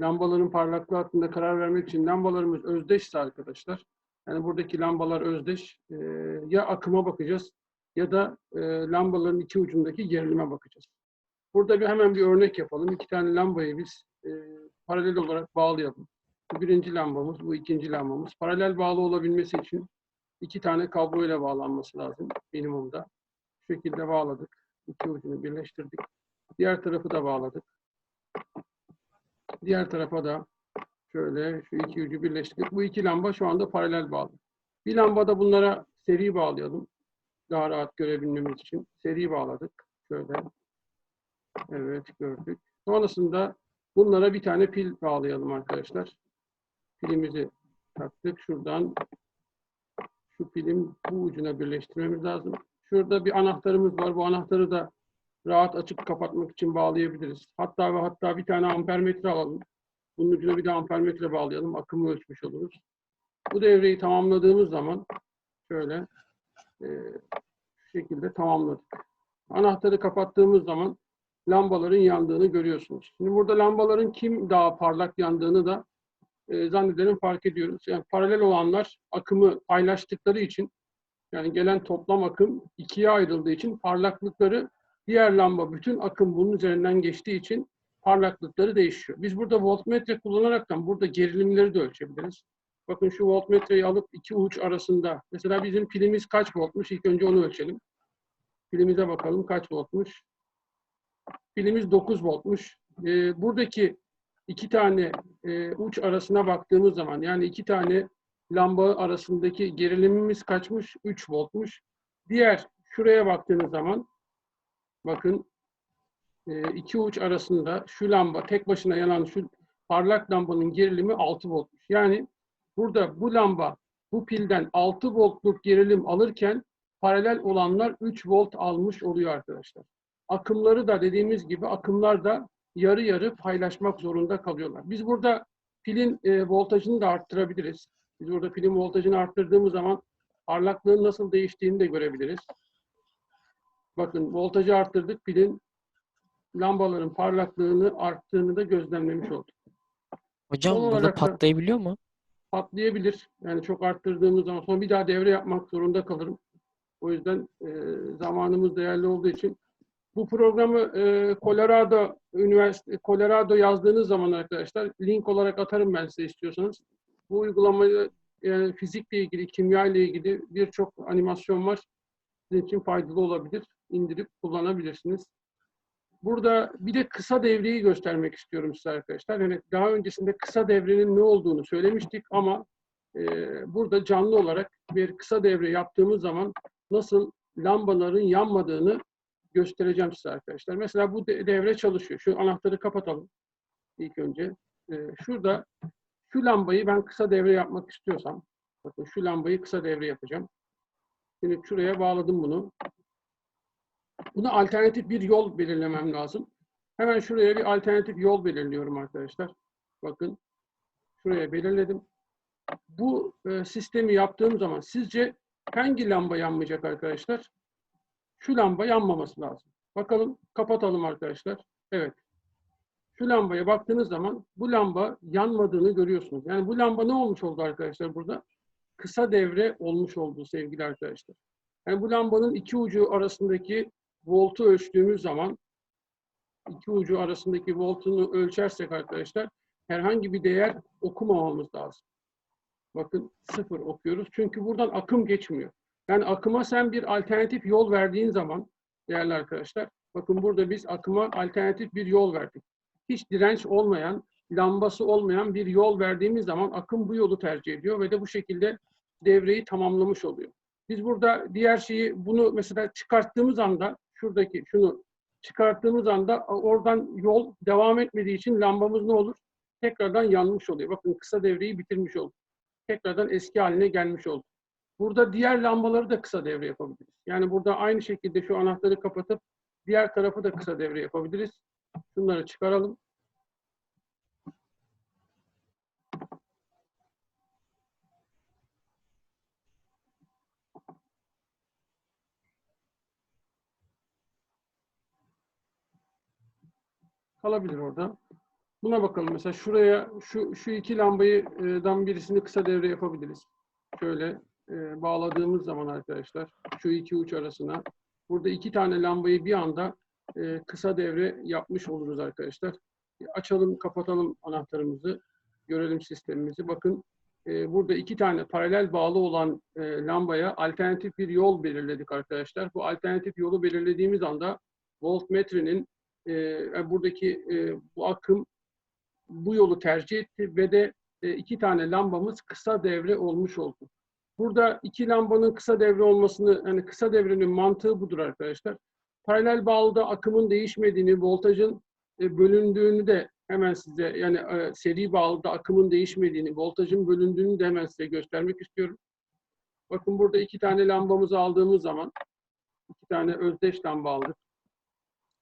lambaların parlaklığı hakkında karar vermek için lambalarımız özdeşse arkadaşlar, yani buradaki lambalar özdeş, e, ya akıma bakacağız ya da e, lambaların iki ucundaki gerilime bakacağız. Burada bir hemen bir örnek yapalım. İki tane lambayı biz e, paralel olarak bağlayalım. Bu birinci lambamız, bu ikinci lambamız. Paralel bağlı olabilmesi için iki tane kablo ile bağlanması lazım minimumda. Şu şekilde bağladık. İki ucunu birleştirdik. Diğer tarafı da bağladık. Diğer tarafa da şöyle şu iki ucu birleştirdik. Bu iki lamba şu anda paralel bağlı. Bir lambada bunlara seri bağlayalım. Daha rahat görebilmemiz için. Seri bağladık. Şöyle. Evet gördük. Sonrasında bunlara bir tane pil bağlayalım arkadaşlar. Pilimizi taktık. Şuradan şu pilin bu ucuna birleştirmemiz lazım. Şurada bir anahtarımız var. Bu anahtarı da rahat açıp kapatmak için bağlayabiliriz. Hatta ve hatta bir tane ampermetre alalım. Bunun ucuna bir de ampermetre bağlayalım. Akımı ölçmüş oluruz. Bu devreyi tamamladığımız zaman şöyle e, şu şekilde tamamladık. Anahtarı kapattığımız zaman lambaların yandığını görüyorsunuz. Şimdi burada lambaların kim daha parlak yandığını da e, zannederim fark ediyoruz. Yani paralel olanlar akımı paylaştıkları için yani gelen toplam akım ikiye ayrıldığı için parlaklıkları diğer lamba bütün akım bunun üzerinden geçtiği için parlaklıkları değişiyor. Biz burada voltmetre kullanaraktan burada gerilimleri de ölçebiliriz. Bakın şu voltmetreyi alıp iki uç arasında mesela bizim pilimiz kaç voltmuş? İlk önce onu ölçelim. Pilimize bakalım kaç voltmuş? Pilimiz 9 voltmuş. Ee, buradaki iki tane e, uç arasına baktığımız zaman yani iki tane lamba arasındaki gerilimimiz kaçmış? 3 voltmuş. Diğer şuraya baktığınız zaman bakın e, iki uç arasında şu lamba tek başına yanan şu parlak lambanın gerilimi 6 voltmuş. Yani burada bu lamba bu pilden 6 voltluk gerilim alırken paralel olanlar 3 volt almış oluyor arkadaşlar. Akımları da dediğimiz gibi akımlar da yarı yarı paylaşmak zorunda kalıyorlar. Biz burada pilin e, voltajını da arttırabiliriz. Biz burada pilin voltajını arttırdığımız zaman parlaklığın nasıl değiştiğini de görebiliriz. Bakın voltajı arttırdık, pilin lambaların parlaklığını arttığını da gözlemlemiş olduk. Hocam Son burada patlayabiliyor mu? Patlayabilir. Yani çok arttırdığımız zaman sonra bir daha devre yapmak zorunda kalırım. O yüzden e, zamanımız değerli olduğu için bu programı e, Colorado Üniversite Colorado yazdığınız zaman arkadaşlar link olarak atarım ben size istiyorsanız. Bu uygulamayı yani fizikle ilgili, kimya ile ilgili birçok animasyon var. Sizin için faydalı olabilir. İndirip kullanabilirsiniz. Burada bir de kısa devreyi göstermek istiyorum size arkadaşlar. Yani daha öncesinde kısa devrenin ne olduğunu söylemiştik ama e, burada canlı olarak bir kısa devre yaptığımız zaman nasıl lambaların yanmadığını göstereceğim size arkadaşlar. Mesela bu de- devre çalışıyor. Şu anahtarı kapatalım ilk önce. E, şurada şu lambayı ben kısa devre yapmak istiyorsam, bakın şu lambayı kısa devre yapacağım. Şimdi şuraya bağladım bunu. Buna alternatif bir yol belirlemem lazım. Hemen şuraya bir alternatif yol belirliyorum arkadaşlar. Bakın şuraya belirledim. Bu e, sistemi yaptığım zaman sizce hangi lamba yanmayacak arkadaşlar? Şu lamba yanmaması lazım. Bakalım kapatalım arkadaşlar. Evet. Şu lambaya baktığınız zaman bu lamba yanmadığını görüyorsunuz. Yani bu lamba ne olmuş oldu arkadaşlar burada? Kısa devre olmuş oldu sevgili arkadaşlar. Yani bu lambanın iki ucu arasındaki voltu ölçtüğümüz zaman iki ucu arasındaki voltunu ölçersek arkadaşlar herhangi bir değer okumamamız lazım. Bakın sıfır okuyoruz. Çünkü buradan akım geçmiyor. Yani akıma sen bir alternatif yol verdiğin zaman değerli arkadaşlar bakın burada biz akıma alternatif bir yol verdik. Hiç direnç olmayan, lambası olmayan bir yol verdiğimiz zaman akım bu yolu tercih ediyor ve de bu şekilde devreyi tamamlamış oluyor. Biz burada diğer şeyi bunu mesela çıkarttığımız anda şuradaki şunu çıkarttığımız anda oradan yol devam etmediği için lambamız ne olur? Tekrardan yanmış oluyor. Bakın kısa devreyi bitirmiş olduk. Tekrardan eski haline gelmiş oldu. Burada diğer lambaları da kısa devre yapabiliriz. Yani burada aynı şekilde şu anahtarı kapatıp diğer tarafı da kısa devre yapabiliriz. Şunları çıkaralım. Kalabilir orada. Buna bakalım. Mesela şuraya şu şu iki lambayıdan birisini kısa devre yapabiliriz. Şöyle e, bağladığımız zaman arkadaşlar şu iki uç arasına burada iki tane lambayı bir anda e, kısa devre yapmış oluruz arkadaşlar. E, Açalım, kapatalım anahtarımızı. Görelim sistemimizi. Bakın e, burada iki tane paralel bağlı olan e, lambaya alternatif bir yol belirledik arkadaşlar. Bu alternatif yolu belirlediğimiz anda voltmetrenin e, buradaki e, bu akım bu yolu tercih etti ve de e, iki tane lambamız kısa devre olmuş oldu. Burada iki lambanın kısa devre olmasını, yani kısa devrenin mantığı budur arkadaşlar. Paralel bağlıda akımın değişmediğini, voltajın e, bölündüğünü de hemen size, yani e, seri bağlıda akımın değişmediğini, voltajın bölündüğünü de hemen size göstermek istiyorum. Bakın burada iki tane lambamızı aldığımız zaman, iki tane özdeş lamba aldık.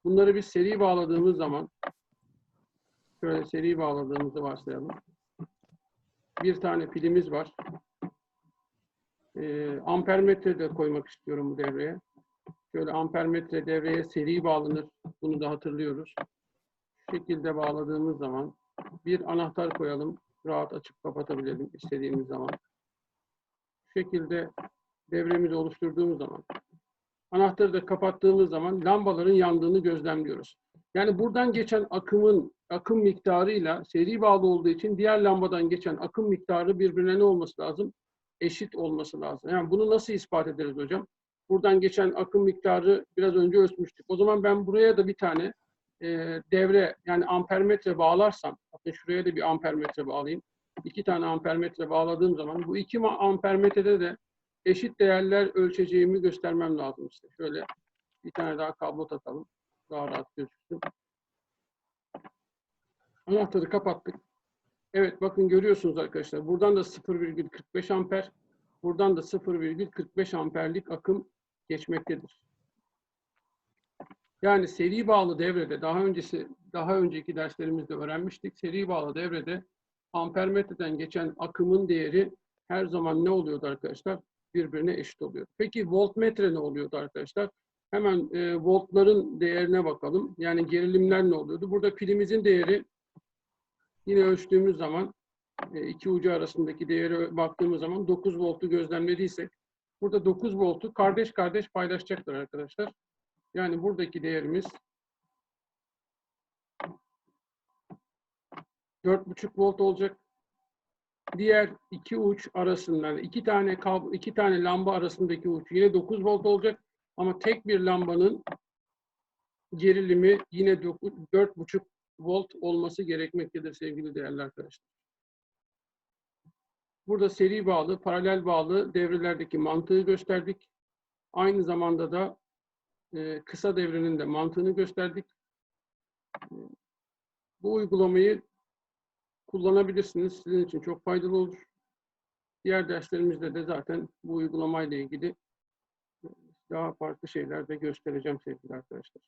Bunları biz seri bağladığımız zaman, şöyle seri bağladığımızı varsayalım. Bir tane pilimiz var. Ee, ampermetre de koymak istiyorum bu devreye. Şöyle ampermetre devreye seri bağlanır. Bunu da hatırlıyoruz. Şu şekilde bağladığımız zaman bir anahtar koyalım. Rahat açıp kapatabilelim istediğimiz zaman. Şu şekilde devremizi oluşturduğumuz zaman anahtarı da kapattığımız zaman lambaların yandığını gözlemliyoruz. Yani buradan geçen akımın akım miktarıyla seri bağlı olduğu için diğer lambadan geçen akım miktarı birbirine ne olması lazım? Eşit olması lazım. Yani bunu nasıl ispat ederiz hocam? Buradan geçen akım miktarı biraz önce ölçmüştük. O zaman ben buraya da bir tane e, devre yani ampermetre bağlarsam, bakın şuraya da bir ampermetre bağlayayım. İki tane ampermetre bağladığım zaman bu iki ampermetrede de eşit değerler ölçeceğimi göstermem lazım işte. Şöyle bir tane daha kablo takalım. Daha rahat gözüksün. Anahtarı kapattık. Evet bakın görüyorsunuz arkadaşlar. Buradan da 0,45 amper, buradan da 0,45 amperlik akım geçmektedir. Yani seri bağlı devrede daha öncesi daha önceki derslerimizde öğrenmiştik. Seri bağlı devrede ampermetreden geçen akımın değeri her zaman ne oluyordu arkadaşlar? Birbirine eşit oluyor. Peki voltmetre ne oluyordu arkadaşlar? Hemen e, voltların değerine bakalım. Yani gerilimler ne oluyordu? Burada pilimizin değeri yine ölçtüğümüz zaman e, iki ucu arasındaki değeri baktığımız zaman 9 voltu gözlemlediysek burada 9 voltu kardeş kardeş paylaşacaklar arkadaşlar. Yani buradaki değerimiz 4,5 volt olacak. Diğer iki uç arasından iki tane kablo, iki tane lamba arasındaki uç yine 9 volt olacak. Ama tek bir lambanın gerilimi yine 4,5 volt olması gerekmektedir sevgili değerli arkadaşlar. Burada seri bağlı, paralel bağlı devrelerdeki mantığı gösterdik. Aynı zamanda da e, kısa devrenin de mantığını gösterdik. Bu uygulamayı kullanabilirsiniz. Sizin için çok faydalı olur. Diğer derslerimizde de zaten bu uygulamayla ilgili daha farklı şeyler de göstereceğim sevgili arkadaşlar.